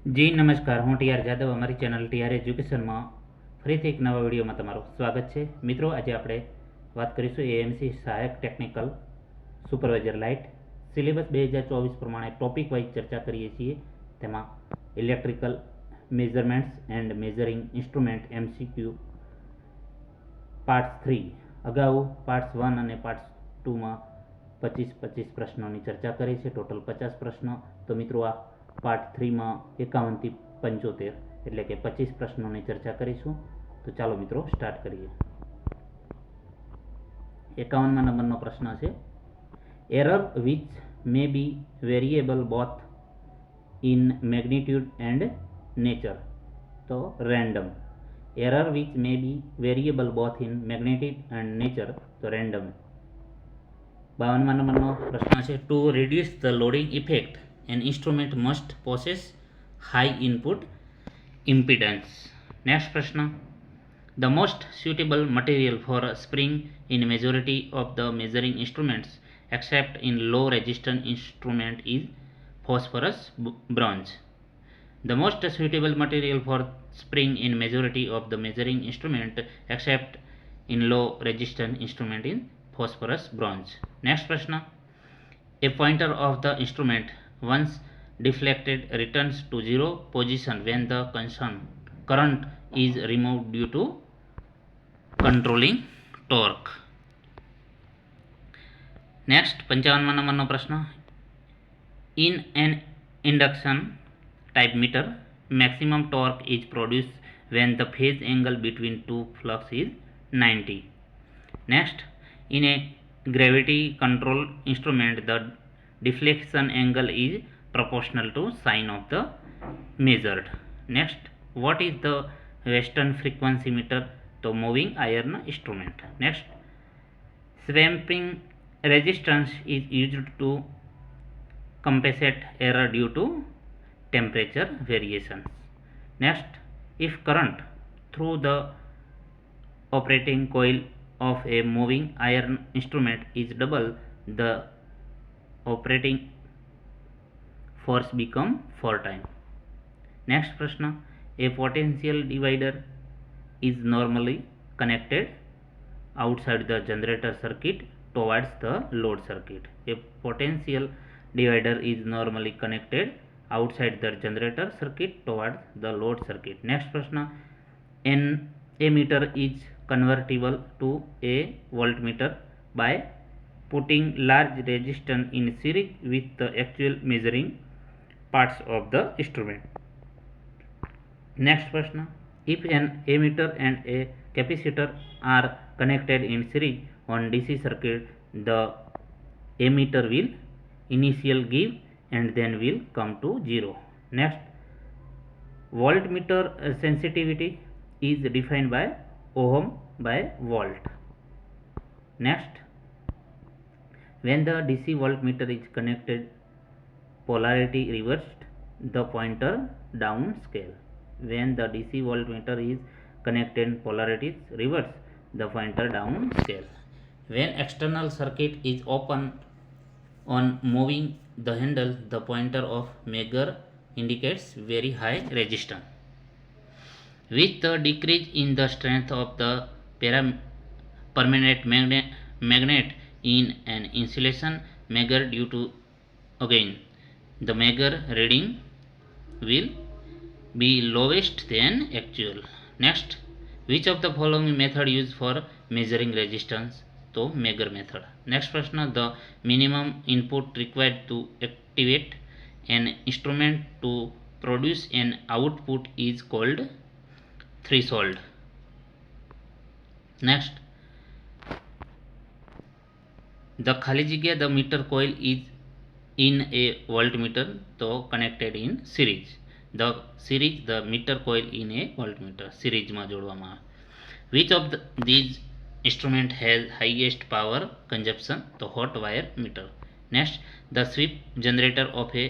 જી નમસ્કાર, હું ટીઆર જાદવ, અમારી ચેનલ ટીઆર એજ્યુકેશનમાં ફરીથી એક નવા વિડીયોમાં તમારું સ્વાગત છે. મિત્રો, આજે આપણે વાત કરીશું એએમસી સહાયક ટેકનિકલ સુપરવાઇઝર લાઇટ. સિલેબસ બે હજાર ચોવીસ પ્રમાણે ટોપિક વાઇઝ ચર્ચા કરીએ છીએ. તેમાં electrical measurements and measuring instrument, MCQ part three. અગાઉ પાર્ટ્સ વન અને પાર્ટ્સ ટુમાં પચીસ પચીસ પ્રશ્નોની ચર્ચા કરી છે, ટોટલ પચાસ પ્રશ્નો. તો મિત્રો, આ પાર્ટ થ્રીમાં એકાવનથી પંચોતેર એટલે કે પચીસ પ્રશ્નોની ચર્ચા કરીશું. તો ચાલો મિત્રો, સ્ટાર્ટ કરીએ. એકાવનમાં નંબરનો પ્રશ્ન છે error which may be variable both in magnitude and nature તો random error which may be variable both in magnitude and nature તો રેન્ડમ બાવનમાં નંબરનો પ્રશ્ન છે to reduce the loading effect an instrument must possess high input impedance. Next Prashna. The most suitable material for a spring in majority of the measuring instruments except in low resistance instrument is phosphorus bronze. The most suitable material for spring in majority of the measuring instrument except in low resistance instrument is phosphorus bronze. Next Prashna. A pointer of the instrument once deflected returns to zero position when the concern- current is removed due to controlling torque next પંચાવનમાં નંબરનો પ્રશ્ન in an induction type meter maximum torque is produced when the phase angle between two flux is 90 next in a gravity control instrument the deflection angle is proportional to sine of the measured. Next what is the western frequency meter? તો moving iron instrument. Next swamping resistance is used to compensate error due to temperature variations. Next, if current through the operating coil of a moving iron instrument is double, the operating force become 4 time. Next question: a potential divider is normally connected outside the generator circuit towards the load circuit. A potential divider is normally connected outside the generator circuit towards the load circuit. Next question: an ammeter is convertible to a voltmeter by putting large resistance in series with the actual measuring parts of the instrument. Next question. If an emitter and a capacitor are connected in series on DC circuit, the emitter will initial give and then will come to 0. Next, voltmeter sensitivity is defined by ohm by volt. Next, when the DC voltmeter is connected polarity reversed the pointer down scale. When the DC voltmeter is connected polarity is reversed the pointer down scale. When external circuit is open on moving the handle the pointer of measure indicates very high resistance. With the decrease in the strength of the permanent magnet, magnet in an insulation measure due to again the measure reading will be lowest than actual. Next which of the following method used for measuring resistance? To megger method. Next question the minimum input required to activate an instrument to produce an output is called threshold. Next the ખાલી જગ્યા the meter coil is in a voltmeter તો connected in series the series the meter coil in a voltmeter સિરીઝમાં જોડવામાં આવે which of these instrument has highest power consumption તો hot wire meter next the sweep generator of a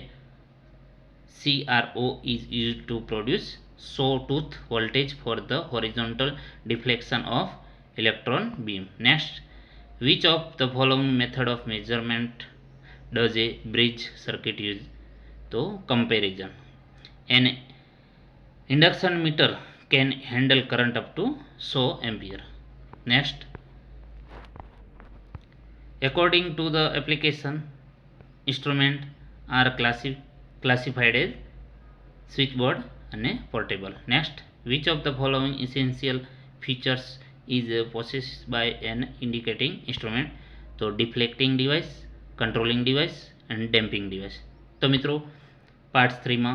cro is used to produce sawtooth voltage for the horizontal deflection of electron beam next Which of the following method of measurement does a bridge circuit use? So comparison. An induction meter can handle current up to 100 ampere. Next, according to the application, instrument are classi classified as switchboard and portable. Next, which of the following essential features is possessed by an indicating instrument તો deflecting device, controlling device, and damping device. તો મિત્રો part થ્રીમાં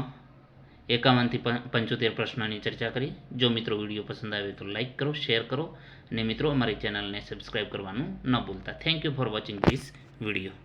એકાવનથી પંચોતેર પ્રશ્નોની ચર્ચા કરી. જો મિત્રો video પસંદ આવે તો લાઇક કરો શેર કરો, અને મિત્રો અમારી ચેનલને સબસ્ક્રાઈબ કરવાનું ન ભૂલતા. Thank you for watching this video